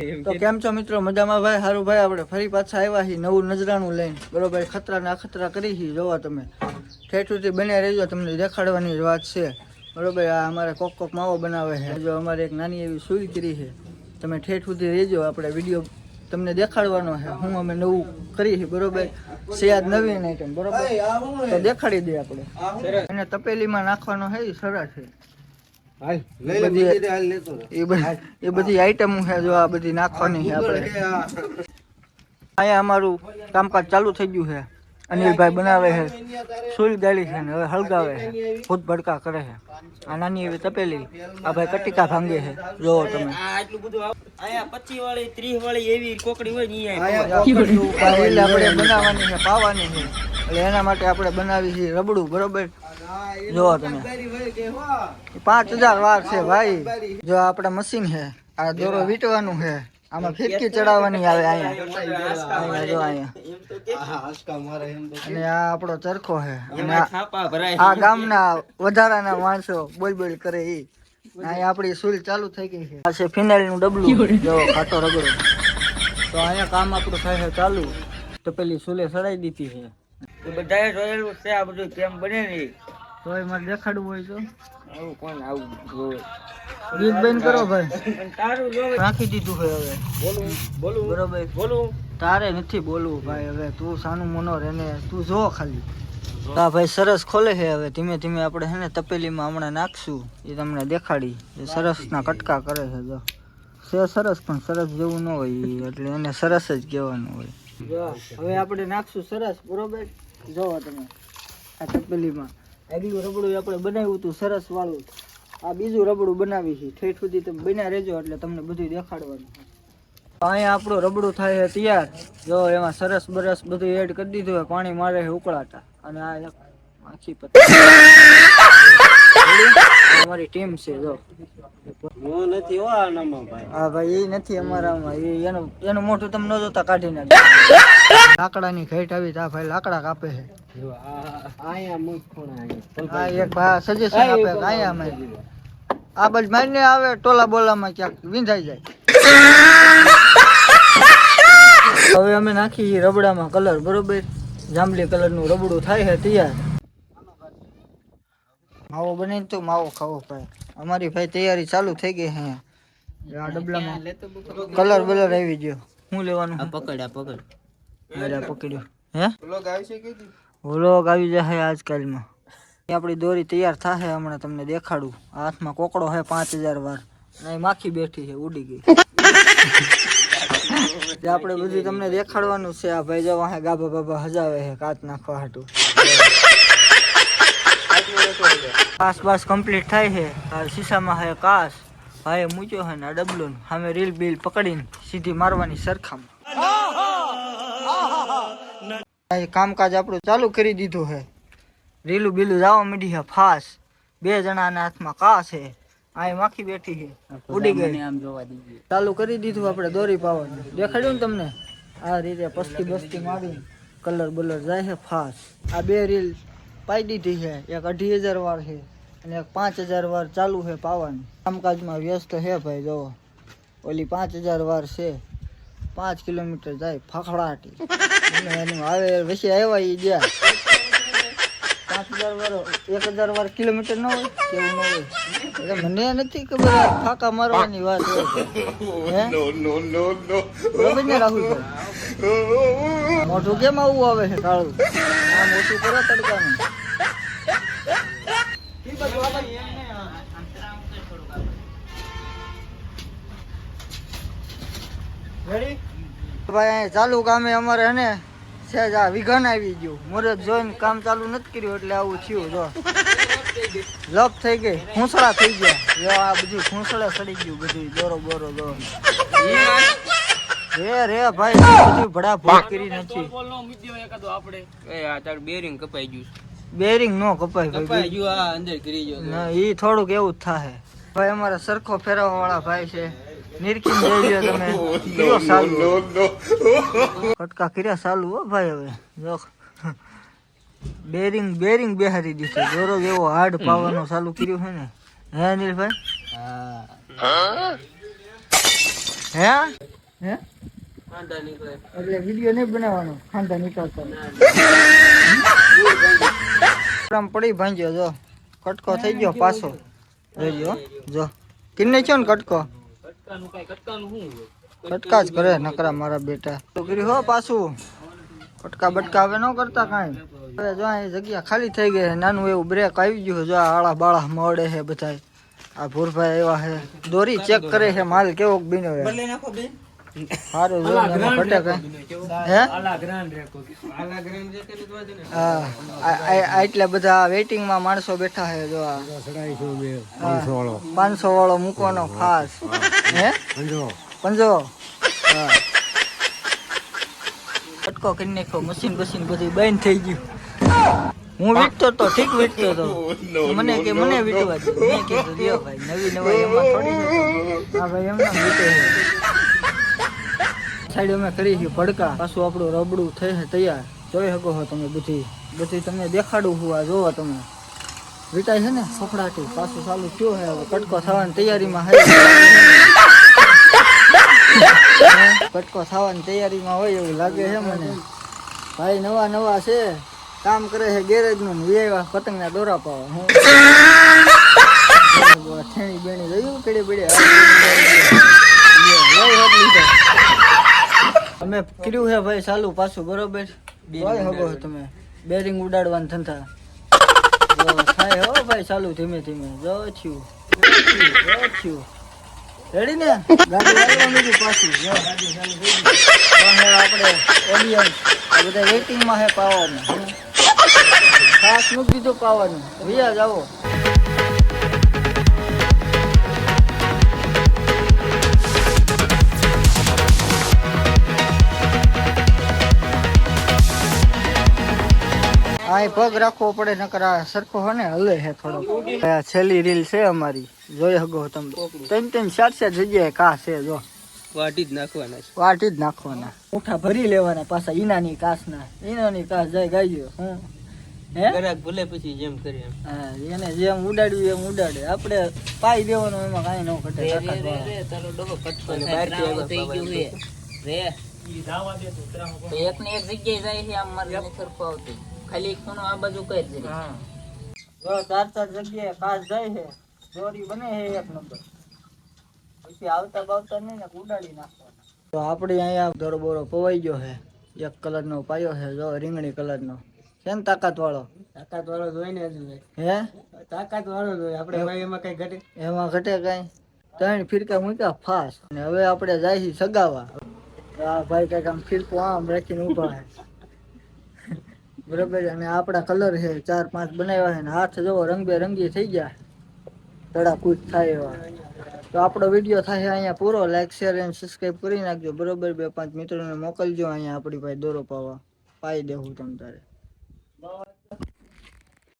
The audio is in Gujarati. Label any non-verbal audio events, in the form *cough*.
તો કેમ છો મિત્રો? મજામાં? ભાઈ સારું ભાઈ આપણે ફરી પાછા આવ્યા છીએ નવું નજરાણું લઈને. બરોબર ખતરા ને અખતરા કરી છીએ જોવા તમે. ઠેઠ સુધી બન્યા રહેજો તમને દેખાડવાની જ વાત છે. બરોબર આ અમારે કોક કોક માવો બનાવે છે. જો અમારે એક નાની એવી સુઈ કરી છે. તમે ઠેઠ સુધી રહેજો આપણે વીડિયો તમને દેખાડવાનો છે. હું અમે નવું કરી છે બરોબર? સિયાદ નવીન આઈટમ બરોબર? તો દેખાડી દઈએ આપણે. એને તપેલીમાં નાખવાનો છે એ સરસ છે. એ બધી આઈટમ છે જો આ બધી નાખવાની છે આપણે. અહીંયા અમારું કામકાજ ચાલુ થઈ ગયું છે. અનિલભાઈ બનાવે છે સુઈ ગાળી છે ને હવે હળગાવે છે. ભૂત ભડકા કરે છે. આ નાની એવી તપેલી આ ભાઈ કટિકા ભાંગે છે. જોવો તમે. આપણે બનાવવાની છે પાવાની છે. એટલે એના માટે આપણે બનાવી છે રબડું બરોબર? જોવો તમે. પાંચ હજાર વાર છે ભાઈ. જો આ મશીન છે આ દોરો વીટવાનું છે. આમાં ફિરકી ચડાવવાની આવે અહીંયા. અહીંયા જો અહીંયા. અને આ આપણો ચરખો છે. અને આ- છાપા ભરાય. આ ગામના વધારાના માણસો બોલ બોલ કરે ઈ. અહીંયા આપણી સુલ ચાલુ થઈ ગઈ છે. આ છે ફિનાઇલનું ડબલું *laughs* જો ખાટો રગડો. તો અહીંયા કામ આપણું થાય છે ચાલુ. તો પેલી સુલે સડાઈ દીધી છે. બધા બધાએ જોયેલું છે આ બધું કેમ બને ને ઈ. એ મારે દેખાડવું હોય તો. આવું કોણ આવું જોવે? ગીત બંધ કરો ભાઈ. તારું જોવે. રાખી દીધું ભાઈ હવે. બોલું બોલું બરોબર. બોલું. તારે નથી બોલવું ભાઈ હવે. તું સાનું મનોર એને તું જો ખાલી. હા ભાઈ સરસ ખોલે છે હવે. ધીમે ધીમે આપણે હે ને તપેલીમાં હમણાં નાખશું. એ તમને દેખાડી. એ સરસના કટકા કરે છે જો. છે સરસ પણ સરસ જેવું ન હોય એટલે એને સરસ જ કહેવાનું હોય. હવે આપણે નાખશું સરસ બરોબર? જોવો તમે. આ તપેલીમાં. આગલું રબડું આપણે બનાવ્યું હતું સરસ વાળું. આ બીજું રબડું બનાવી છે. ઠેઠ સુધી તમે બન્યા રહેજો એટલે તમને બધું દેખાડવાનું અહીંયા આપણું રબડું થાય છે તૈયાર. જો એમાં સરસ બરસ બધું એડ કરી દીધું હોય પાણી મારે છે ઉકળાતા. અને આ આખી પત્તી અમારી ટીમ છે જો. નથી હો ભાઈ એ નથી અમારામાં. એનું એનું મોઢું તમે ન જોતા કાઢી નાખે લાકડાની ઘેટ આવી તા ભાઈ લાકડા કાપે છે. આ એક ભાઈ સજેશન આપે અહીંયા અમે આ બાજુ મારીને આવે ટોલા બોલામાં ક્યાંક વિંધાઈ જાય. હવે અમે નાખી રબડામાં કલર બરોબર? જાંબલી કલરનું રબડું થાય છે તૈયાર. માવો બની તો માવો ખાવો ભાઈ. અમારી ભાઈ તૈયારી ચાલુ થઈ ગઈ છે. આ ડબલામાં કલર બલર આવી ગયો. હું લેવાનું? પકડ આ પકડ. અરે પકડ્યો હે? વ્લોગ આવી જશે આજકાલમાં. એ આપણી દોરી તૈયાર થશે હમણાં તમને દેખાડું. હાથમાં કોકડો છે પાંચ હજાર વાર. અને માખી બેઠી છે ઉડી ગઈ. *laughs* જે આપણે બધું તમને દેખાડવાનું છે. આ ભાઈ જવા ગાભા બાબા હજાવે છે કાચ નાખવા હાટું. કાસ બાસ કમ્પ્લીટ થાય છે. આ શીશામાં હે કાસ ભાઈ મૂક્યો છે ને આ ડબલું સામે રીલ બીલ પકડીને સીધી મારવાની સરખામ આ કામકાજ આપણું ચાલુ કરી દીધું છે. રીલું બીલું જવા માંડી છે ફાસ. બે જણાના હાથમાં કા છે. આય માખી બેઠી છે. ઉડી ગઈ. આમ જોવા દીધી ચાલુ કરી દીધું આપણે દોરી પાવાનું. દેખાડ્યું ને તમને? આ રીતે પસ્તી બસ્તી મારી કલર બલર જાય છે ફાસ. આ બે રીલ પાઈ દીધી છે. એક અઢી હજાર વાર છે અને એક પાંચ હજાર વાર ચાલુ છે પાવન. કામકાજમાં વ્યસ્ત છે ભાઈ જોવો ઓલી પાંચ હજાર વાર છે. પાંચ કિલોમીટર જાય ફાફડાટી. અને એનું આવે પછી આવ્યા એ ગયા. પાંચ હજાર વાર એક હજાર વાર કિલોમીટર ન હોય કેવું ન હોય. એટલે મને નથી ખબર ફાકા મારવાની વાત હોય બરોબર ને રાહુલભાઈ મોઢું કેમ આવું આવે છે કાળું? આ મોટું કરો તડકાનું. ભાઈ ચાલુ કામે અમારે હે ને સહેજ આ વિઘન આવી ગયું. મુરત જોઈને કામ ચાલુ નથી કર્યું એટલે આવું થયું જો. લપ થઈ ગઈ ખૂંસળા થઈ ગયા. જો આ બધું ખૂંસળે સડી ગયું બધું દોરો બોરો દોરો રે રે ભાઈ બધું ભડા ભૂત કરી નથી એ આ તારું બેરિંગ કપાઈ ગયું બેરિંગ નો કપાય કપાઈ ભાઈ. ગયું આ અંદર કરી ગયો ના ઈ થોડુંક એવું જ થાહે. ભાઈ અમારે સરખો ફેરવવા વાળા ભાઈ છે. નિરખી જોઈ *laughs* તમે. કયો સાલું. કટકા કર્યા સાલું હો ભાઈ હવે. જો બેરિંગ બેરિંગ બેહારી દીધું જોરો એવો હાર્ડ પાવાનો ચાલુ કર્યું છે ને. હે અનિલભાઈ? હે? હે? એટલે વીડિયો નહીં બનાવવાનો. ખાંડા નીકળતો. પડી ભાંજ્યો જો. કટકો થઈ ગયો પાછો. જોજો જો. કિન્ને છો ને કટકો? કટકા જ કરે નકરા મારા બેટા. છોકરી હો પાછું. કટકા બટકા હવે ન કરતા કાંઈ. હવે જો અહીં જગ્યા ખાલી થઈ ગઈ છે નાનું એવું બ્રેક આવી ગયું છે જો આળા બાળા મળે છે બધા આ ભૂરભાઈ એવા છે. દોરી ચેક કરે છે માલ કેવો બીનો છે. નાખો બેન. સારું આ- બધા વેઇટિંગમાં માણસો બેઠા છે જો આ. પાંચસો વાળો મૂકવાનો ખાસ. હે? પંજો. કટકો કરી નાખ્યો મશીન બસીન બધી બંધ થઈ ગયું. હું વીટતો તો ઠીક વીટતો તો. *laughs* મને કે મને વીટવા દે. મેં કીધું લ્યો ભાઈ નવી નવાઈ એમાં થોડી આ ભાઈ એમ ના વીટે સાઈડ અમે કરી છે પડકા પાછું આપણું રબડું થઈ છે તૈયાર. જોઈ શકો છો તમે બધી. બધી તમને દેખાડું હું આ, જોવો તમે. વીટાય છે ને ફફડાટી. પાછું ચાલુ થયો છે હવે. કટકો થવાની તૈયારીમાં છે કટકો થવાની તૈયારીમાં હોય એવું લાગે છે મને. ભાઈ નવા નવા છે. કામ કરે છે ગેરેજનું વેવા પતંગ ના દોરા પાવા. હું બેણી રહ્યું કેડી બેડી અમે કર્યું છે ભાઈ ચાલુ પાછું બરોબર? જોઈ હગો તમે? બેરિંગ ઉડાડવાનું થતા થાય હો ભાઈ ચાલુ ધીમે ધીમે. જો થયું જો થયું રેડી ને? ગાડી લાવવા મીધું પાછું. જો ગાડી ચાલુ થઈ ગઈ. આપણે ઓડિયન્સ આ બધા વેટિંગમાં હે પાવાનું. ખાસ મૂકી દીધું પાવાનું. ભૈયા જાઓ આ પગ રાખવો પડે નકર આ સરખો હે ને હલે છે થોડો છેલ્લી રીલ છે અમારી. જોઈ હગો તમે. ત્રણ ત્રણ ચાર ચાર જગ્યાએ કા છે જો. વાટી જ નાખવાના છે. વાટી જ નાખવાના. ઉઠા ભરી લેવાના પાછા ઈનાની કાસના. ઈનાની કાસ જાય ગાયો હું. ભલે પછી જેમ કરીએ હા એને જેમ ઉડાડ્યું એમ ઉડાડે. આપણે પાઈ દેવાનું એમાં કાંઈ ન ઘટે તારો કટકો બાબા એક ને એક જગ્યાએ જાય છે આમ મારે સરખું આવતું. ખાલી ખૂણો આ બાજુ કર જરી હા. જો ચાર ચાર જગ્યાએ કાસ જાય છે દોરી બને છે એક નંબર. પછી આવતા બાવતા નહીં ને ઉડાડી નાખવાના. તો આપણે અહીંયા દોરો બોરો પવાઈ ગયો છે. એક કલરનો પાયો છે જો રીંગણી કલરનો. છે ને તાકાત વાળો તાકાત વાળો જોઈ ને હજુ હે? તાકાત વાળો જોઈ. આપણે ભાઈ એમાં કઈ ઘટે? એમાં ઘટે કઈ? ત્રણ ફિરકા મૂક્યા ફાસ. અને હવે આપણે જાય છે સગાવા. આ ભાઈ કંઈક આમ ફિરકો આમ રાખીને ઊભા છે. બરોબર અને આપણા કલર છે, ચાર પાંચ બનાવ્યા છે ને હાથ જોવો, રંગબેરંગી થઈ ગયા. તડાકૂચ થાય એવા. તો આપણો વીડિયો થાય અહીંયા પૂરો. લાઈક શેર એન્ડ સબસ્ક્રાઈબ કરી નાખજો. બરોબર, બે પાંચ મિત્રોને મોકલજો અહીંયા આપણી પાસે દોરો પાવા. પાઈ દેવું તમ તારે.